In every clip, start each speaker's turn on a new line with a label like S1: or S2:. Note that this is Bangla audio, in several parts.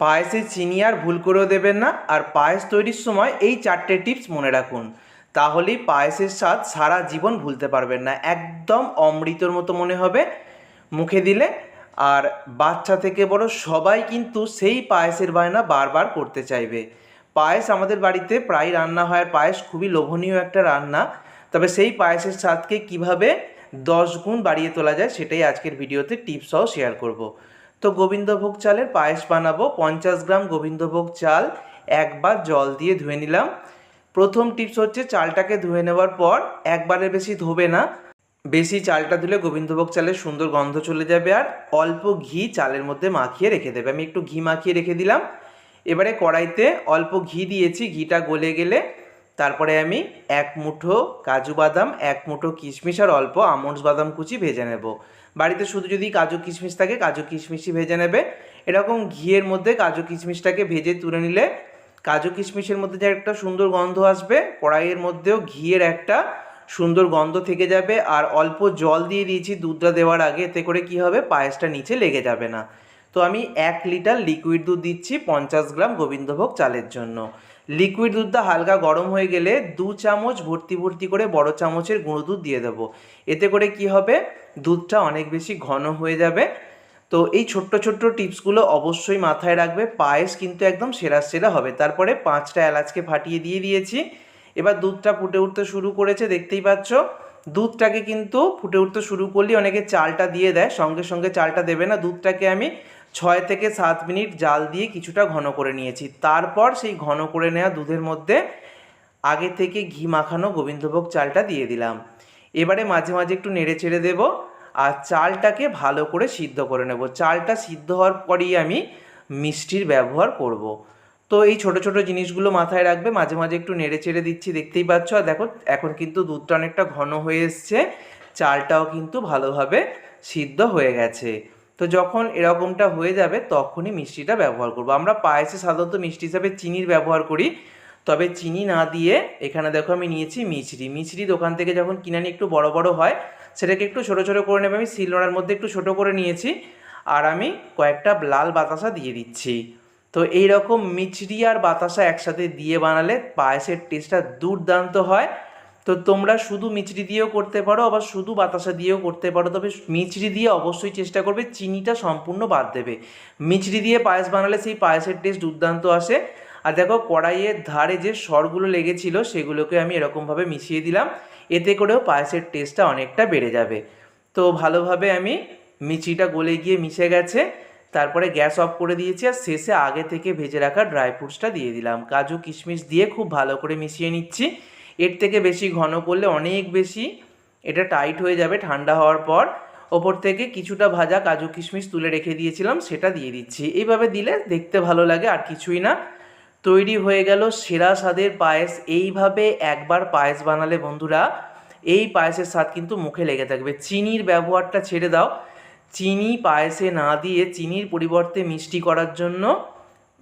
S1: পায়েসে চিনি আর ভুল করেও দেবেন না, আর পায়েস তৈরির সময় এই চারটে টিপস মনে রাখুন। তাহলেই পায়েসের স্বাদ সারা জীবন ভুলতে পারবেন না, একদম অমৃতর মতো মনে হবে মুখে দিলে। আর বাচ্চা থেকে বড় সবাই কিন্তু সেই পায়েসের বায়না বারবার করতে চাইবে। পায়েস আমাদের বাড়িতে প্রায় রান্না হয় পায়েস খুবই লোভনীয় একটা রান্না। তবে সেই পায়েসের স্বাদকে কীভাবে দশ গুণ বাড়িয়ে তোলা যায়, সেটাই আজকের ভিডিওতে টিপস সহ শেয়ার করব। তো গোবিন্দভোগ চালের পায়েস বানাবো, পঞ্চাশ গ্রাম গোবিন্দভোগ চাল একবার জল দিয়ে ধুয়ে নিলাম। প্রথম টিপস হচ্ছে চালটাকে ধুয়ে নেওয়ার পর একবারের বেশি ধোবে না। বেশি চালটা ধুলে গোবিন্দভোগ চালের সুন্দর গন্ধ চলে যাবে আর অল্প ঘি চালের মধ্যে মাখিয়ে রেখে দেবে। আমি একটু ঘি মাখিয়ে রেখে দিলাম। এবারে কড়াইতে অল্প ঘি দিয়েছি, ঘিটা গলে গেলে। তারপরে আমি এক মুঠো কাজু বাদাম, এক মুঠো কিশমিশ আর অল্প আমন্ডস বাদাম কুচি ভেজে নেব। বাড়িতে শুধু যদি কাজু কিশমিশ থাকে, কাজু কিশমিশই ভেজে নেবে। এরকম ঘিয়ের মধ্যে কাজু কিশমিশটাকে ভেজে তুলে নিলে কাজু কিশমিশের মধ্যে যে একটা সুন্দর গন্ধ আসবে, কড়াইয়ের মধ্যেও ঘিয়ের একটা সুন্দর গন্ধ থেকে যাবে। আর অল্প জল দিয়ে দিয়েছি দুধটা দেওয়ার আগে, এতে করে কি হবে? পায়েসটা নিচে লেগে যাবে না। তো আমি এক লিটার লিকুইড দুধ দিচ্ছি পঞ্চাশ গ্রাম গোবিন্দভোগ চালের জন্য। লিকুইড দুধটা হালকা গরম হয়ে গেলে দু চামচ ভর্তি ভর্তি করে বড় চামচের গুঁড়ো দুধ দিয়ে দেবো। এতে করে কি হবে? দুধটা অনেক বেশি ঘন হয়ে যাবে। তো এই ছোট্ট ছোট্ট টিপসগুলো অবশ্যই মাথায় রাখবে। পায়েস কিন্তু একদম সেরা সেরা হবে। তারপরে পাঁচটা এলাচকে ফাটিয়ে দিয়ে দিয়েছি। এবার দুধটা ফুটে উঠতে শুরু করেছে, দেখতেই পাচ্ছ। দুধটাকে কিন্তু ফুটে উঠতে শুরু করলে অনেকে চালটা দিয়ে দেয়। সঙ্গে সঙ্গে চালটা দেবে না। দুধটাকে আমি ছয় থেকে সাত মিনিট জাল দিয়ে কিছুটা ঘন করে নিয়েছি। তারপর সেই ঘন করে নেওয়া দুধের মধ্যে আগে থেকে ঘি মাখানো গোবিন্দভোগ চালটা দিয়ে দিলাম। এবারে মাঝে মাঝে একটু নেড়ে চেড়ে দেবো। আর চালটাকে ভালো করে সিদ্ধ করে নেব। চালটা সিদ্ধ হওয়ার পরেই আমি মিষ্টির ব্যবহার করব। তো এই ছোট ছোট জিনিসগুলো মাথায় রাখবে। মাঝে মাঝে একটু নেড়ে চেড়ে দিচ্ছি, দেখতেই পাচ্ছ? আর দেখো, এখন কিন্তু দুধটা অনেকটা ঘন হয়ে এসছে। চালটাও কিন্তু ভালোভাবে সিদ্ধ হয়ে গেছে। তো যখন এরকমটা হয়ে যাবে, তখনই মিষ্টিটা ব্যবহার করব। আমরা পায়েসে সাধারণত মিষ্টি হিসাবে চিনির ব্যবহার করি। তবে চিনি না দিয়ে এখানে দেখো আমি নিয়েছি মিছরি। মিছরি দোকান থেকে যখন কিনে একটু বড় বড় হয় সেটাকে একটু ছোট ছোট করে নেবে। আমি শিলনোড়ার মধ্যে একটু ছোট করে নিয়েছি। আর আমি কয়েকটা লাল বাতাসা দিয়ে দিচ্ছি। তো এই রকম মিছরি আর বাতাসা একসাথে দিয়ে বানালে পায়েসের টেস্টটা দুর্দান্ত হয়। তো তোমরা শুধু মিচড়ি দিয়েও করতে পারো, আবার শুধু বাতাসা দিয়েও করতে পারো। তবে মিচড়ি দিয়ে অবশ্যই চেষ্টা করবে, চিনিটা সম্পূর্ণ বাদ দেবে। মিচড়ি দিয়ে পায়েস বানালে সেই পায়েসের টেস্ট দুর্দান্ত আসে। আর দেখো কড়াইয়ের ধারে যে সরগুলো লেগেছিল সেগুলোকে আমি এরকমভাবে মিশিয়ে দিলাম। এতে করেও পায়েসের টেস্টটা অনেকটা বেড়ে যাবে। তো ভালোভাবে আমি মিচিটা গলে গিয়ে মিশে গেছে। তারপরে গ্যাস অফ করে দিয়েছি আর শেষে আগে থেকে ভেজে রাখা ড্রাই ফ্রুটসটা দিয়ে দিলাম। কাজু, কিশমিশ দিয়ে খুব ভালো করে মিশিয়ে নিচ্ছি। এর থেকে বেশি ঘন করলে অনেক বেশি এটা টাইট হয়ে যাবে ঠান্ডা হওয়ার পর। ওপর থেকে কিছুটা ভাজা কাজু, কিশমিশ তুলে রেখে দিয়েছিলাম, সেটা দিয়ে দিচ্ছি। এইভাবে দিলে দেখতে ভালো লাগে, আর কিছুই না। তৈরি হয়ে গেল সেরা স্বাদের পায়েস। এইভাবে একবার পায়েস বানালে বন্ধুরা, এই পায়েসের স্বাদ কিন্তু মুখে লেগে থাকবে। চিনির ব্যবহারটা ছেড়ে দাও। চিনি পায়েসে না দিয়ে চিনির পরিবর্তে মিষ্টি করার জন্য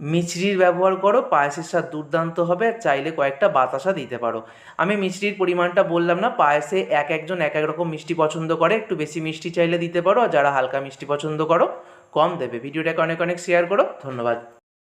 S1: মিছরির ব্যবহার করো। পায়েসের স্বাদ দুর্দান্ত হবে চাইলে কয়েকটা বাতাসা দিতে পারো। আমি মিষ্টির পরিমাণটা বললাম না, পায়েসে এক একজন এক এক রকম মিষ্টি পছন্দ করে। একটু বেশি মিষ্টি চাইলে দিতে পারো আর যারা হালকা মিষ্টি পছন্দ করো, কম দেবে। ভিডিওটাকে অনেক অনেক শেয়ার করো। ধন্যবাদ।